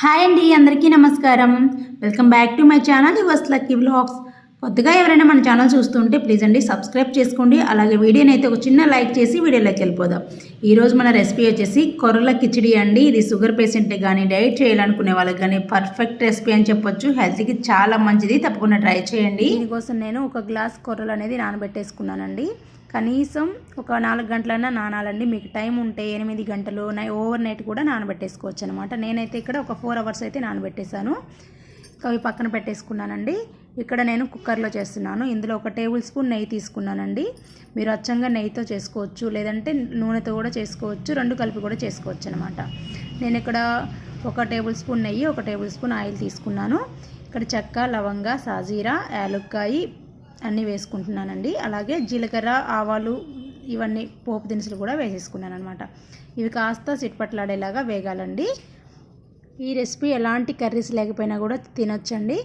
Hi అండి అందరికీ నమస్కారం. Welcome back to my channel yours lucky vlogs కొత్తగా ఎవరైనా మన ఛానల్ చూస్తుంటే ప్లీజ్ అండి సబ్స్క్రైబ్ చేసుకోండి. అలాగే వీడియోని అయితే ఒక చిన్న లైక్ చేసి వీడియోలోకి వెళ్ళిపోదాం. ఈరోజు మన రెసిపీ వచ్చేసి కొర్రల కిచిడి అండి. ఇది షుగర్ పేషెంట్ కానీ డైట్ చేయాలనుకునే వాళ్ళకి కానీ పర్ఫెక్ట్ రెసిపీ అని చెప్పొచ్చు. హెల్త్కి చాలా మంచిది. తప్పకుండా ట్రై చేయండి. దీనికోసం నేను ఒక గ్లాస్ కొర్రలు అనేది నానబెట్టేసుకున్నానండి. కనీసం ఒక నాలుగు గంటలైనా నానాలండి. మీకు టైం ఉంటే ఎనిమిది గంటలు నై ఓవర్ నైట్ కూడా నానబెట్టేసుకోవచ్చు అనమాట నేనైతే ఇక్కడ ఒక ఫోర్ అవర్స్ అయితే నానబెట్టేశాను. అవి పక్కన పెట్టేసుకున్నానండి. ఇక్కడ నేను కుక్కర్లో చేస్తున్నాను. ఇందులో ఒక టేబుల్ స్పూన్ నెయ్యి తీసుకున్నానండి. మీరు అచ్చంగా నెయ్యితో చేసుకోవచ్చు. లేదంటే నూనెతో కూడా చేసుకోవచ్చు. రెండు కలిపి కూడా చేసుకోవచ్చు అనమాట నేను ఇక్కడ ఒక టేబుల్ స్పూన్ నెయ్యి ఒక టేబుల్ స్పూన్ ఆయిల్ తీసుకున్నాను. ఇక్కడ చెక్క లవంగ సాజీరా యాలుక్కాయి అన్నీ వేసుకుంటున్నానండి. అలాగే జీలకర్ర ఆవాలు ఇవన్నీ పోపు దినుసులు కూడా వేసేసుకున్నాను అనమాట ఇవి కాస్త సిట్పట్లాడేలాగా వేగాలండి. ఈ రెసిపీ ఎలాంటి కర్రీస్ లేకపోయినా కూడా తినొచ్చండి.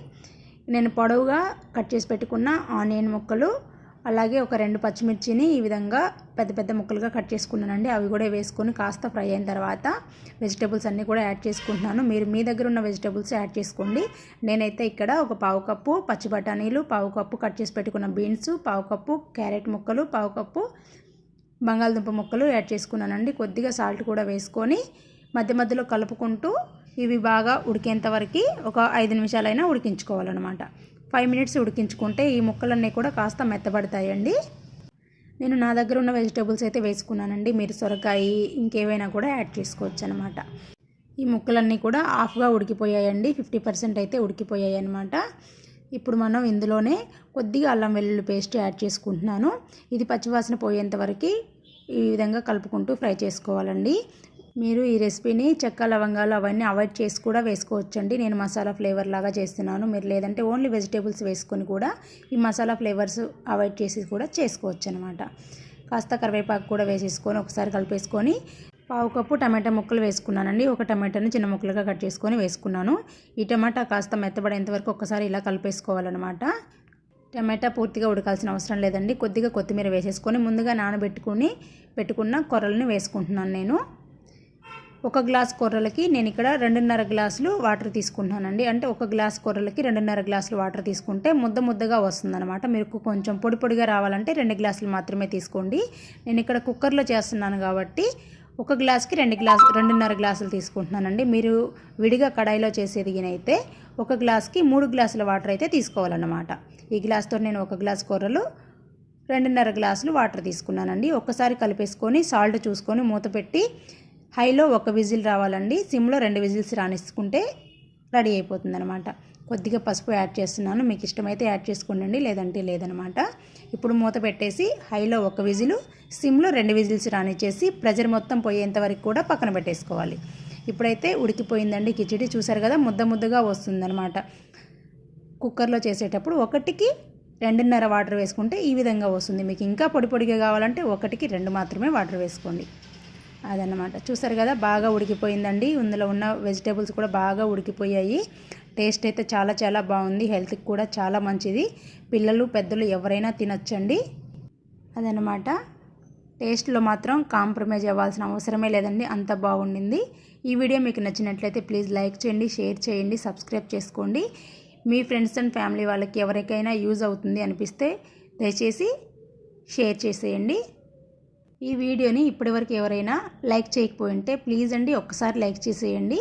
నేను పొడవుగా కట్ చేసి పెట్టుకున్న ఆనియన్ ముక్కలు అలాగే ఒక రెండు పచ్చిమిర్చిని ఈ విధంగా పెద్ద పెద్ద ముక్కలుగా కట్ చేసుకున్నానండి. అవి కూడా వేసుకొని కాస్త ఫ్రై అయిన తర్వాత వెజిటేబుల్స్ అన్నీ కూడా యాడ్ చేసుకుంటున్నాను. మీరు మీ దగ్గర ఉన్న వెజిటేబుల్స్ యాడ్ చేసుకోండి. నేనైతే ఇక్కడ ఒక పావు కప్పు పచ్చి బఠానీలు పావు కప్పు కట్ చేసి పెట్టుకున్న బీన్స్ పావు కప్పు క్యారెట్ ముక్కలు పావు కప్పు బంగాళదుంప ముక్కలు యాడ్ చేసుకున్నానండి. కొద్దిగా సాల్ట్ కూడా వేసుకొని మధ్య మధ్యలో కలుపుకుంటూ ఇవి బాగా ఉడికేంత వరకు ఒక ఐదు నిమిషాలైనా ఉడికించుకోవాలన్నమాట. ఫైవ్ మినిట్స్ ఉడికించుకుంటే ఈ ముక్కలన్నీ కూడా కాస్త మెత్తబడతాయండి. నేను నా దగ్గర ఉన్న వెజిటేబుల్స్ అయితే వేసుకున్నానండి. మీరు సొరకాయ ఇంకేవైనా కూడా యాడ్ చేసుకోవచ్చు అనమాట ఈ ముక్కలన్నీ కూడా హాఫ్గా ఉడికిపోయాయండి. ఫిఫ్టీ పర్సెంట్ అయితే ఉడికిపోయాయి అనమాట ఇప్పుడు మనం ఇందులోనే కొద్దిగా అల్లం వెల్లుల్లి పేస్ట్ యాడ్ చేసుకుంటున్నాను. ఇది పచ్చివాసన పోయేంత వరకు ఈ విధంగా కలుపుకుంటూ ఫ్రై చేసుకోవాలండి. మీరు ఈ రెసిపీని చెక్క లవంగాలు అవన్నీ అవాయిడ్ చేసి కూడా వేసుకోవచ్చండి. నేను మసాలా ఫ్లేవర్ లాగా చేస్తున్నాను. మీరు లేదంటే ఓన్లీ వెజిటేబుల్స్ వేసుకొని కూడా ఈ మసాలా ఫ్లేవర్స్ అవాయిడ్ చేసి కూడా చేసుకోవచ్చు అనమాట కాస్త కరివేపాకు కూడా వేసేసుకొని ఒకసారి కలిపేసుకొని పావు కప్పు టమాటా ముక్కలు వేసుకున్నానండి. ఒక టమాటాను చిన్న ముక్కలుగా కట్ చేసుకొని వేసుకున్నాను. ఈ టమాటా కాస్త మెత్తబడేంత వరకు ఒకసారి ఇలా కలిపేసుకోవాలన్నమాట. టమాటా పూర్తిగా ఉడకాల్సిన అవసరం లేదండి. కొద్దిగా కొత్తిమీర వేసేసుకొని ముందుగా నానబెట్టుకొని పెట్టుకున్న కొర్రల్ని వేసుకుంటున్నాను నేను. ఒక గ్లాస్ కూరలకి నేను ఇక్కడ రెండున్నర గ్లాసులు వాటర్ తీసుకుంటున్నానండి. అంటే ఒక గ్లాస్ కూరలకి రెండున్నర గ్లాసులు వాటర్ తీసుకుంటే ముద్ద ముద్దగా వస్తుందన్నమాట. మీరు కొంచెం పొడి పొడిగా రావాలంటే రెండు గ్లాసులు మాత్రమే తీసుకోండి. నేను ఇక్కడ కుక్కర్లో చేస్తున్నాను కాబట్టి ఒక గ్లాస్కి రెండు గ్లాస్ రెండున్నర గ్లాసులు తీసుకుంటున్నానండి. మీరు విడిగా కడాయిలో చేసేది అయితే ఒక గ్లాస్కి మూడు గ్లాసుల వాటర్ అయితే తీసుకోవాలన్నమాట. ఈ గ్లాస్తో నేను ఒక గ్లాస్ కూరలు రెండున్నర గ్లాసులు వాటర్ తీసుకున్నానండి. ఒక్కసారి కలిపేసుకొని సాల్ట్ చూసుకొని మూత పెట్టి హైలో ఒక విజిల్ రావాలండి. సిమ్లో రెండు విజిల్స్ రానిసుకుంటే రెడీ అయిపోతుంది అనమాట కొద్దిగా పసుపు యాడ్ చేస్తున్నాను. మీకు ఇష్టమైతే యాడ్ చేసుకోండి లేదంటే లేదనమాట ఇప్పుడు మూత పెట్టేసి హైలో ఒక విజిల్ సిమ్లో రెండు విజిల్స్ రానిచ్చేసి ప్రెజర్ మొత్తం పోయేంత వరకు కూడా పక్కన పెట్టేసుకోవాలి. ఇప్పుడైతే ఉడికిపోయిందండి కిచిడి. చూసారు కదా ముద్ద ముద్దగా వస్తుందనమాట కుక్కర్లో చేసేటప్పుడు ఒకటికి రెండున్నర వాటర్ వేసుకుంటే ఈ విధంగా వస్తుంది. మీకు ఇంకా పొడి పొడిగా కావాలంటే ఒకటికి రెండు మాత్రమే వాటర్ వేసుకోండి. అదనమాట చూసారు కదా బాగా ఉడికిపోయిందండి. ఇందులో ఉన్న వెజిటేబుల్స్ కూడా బాగా ఉడికిపోయాయి. టేస్ట్ అయితే చాలా చాలా బాగుంది. హెల్త్కి కూడా చాలా మంచిది. పిల్లలు పెద్దలు ఎవరైనా తినొచ్చండి. అదనమాట టేస్ట్లో మాత్రం కాంప్రమైజ్ అవ్వాల్సిన అవసరమే లేదండి. అంత బాగుండింది. ఈ వీడియో మీకు నచ్చినట్లయితే ప్లీజ్ లైక్ చేయండి షేర్ చేయండి సబ్స్క్రైబ్ చేసుకోండి. మీ ఫ్రెండ్స్ అండ్ ఫ్యామిలీ వాళ్ళకి ఎవరికైనా యూజ్ అవుతుంది అనిపిస్తే దయచేసి షేర్ చేసేయండి. ఈ వీడియోని ఇప్పటివరకు ఎవరైనా లైక్ చేయకపోయింటే ప్లీజ్ అండి ఒక్కసారి లైక్ చేసేయండి.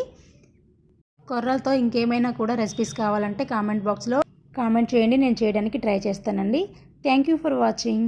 కొర్రలతో ఇంకేమైనా కూడా రెసిపీస్ కావాలంటే కామెంట్ బాక్స్లో కామెంట్ చేయండి. నేను చేయడానికి ట్రై చేస్తానండి. Thank you for watching.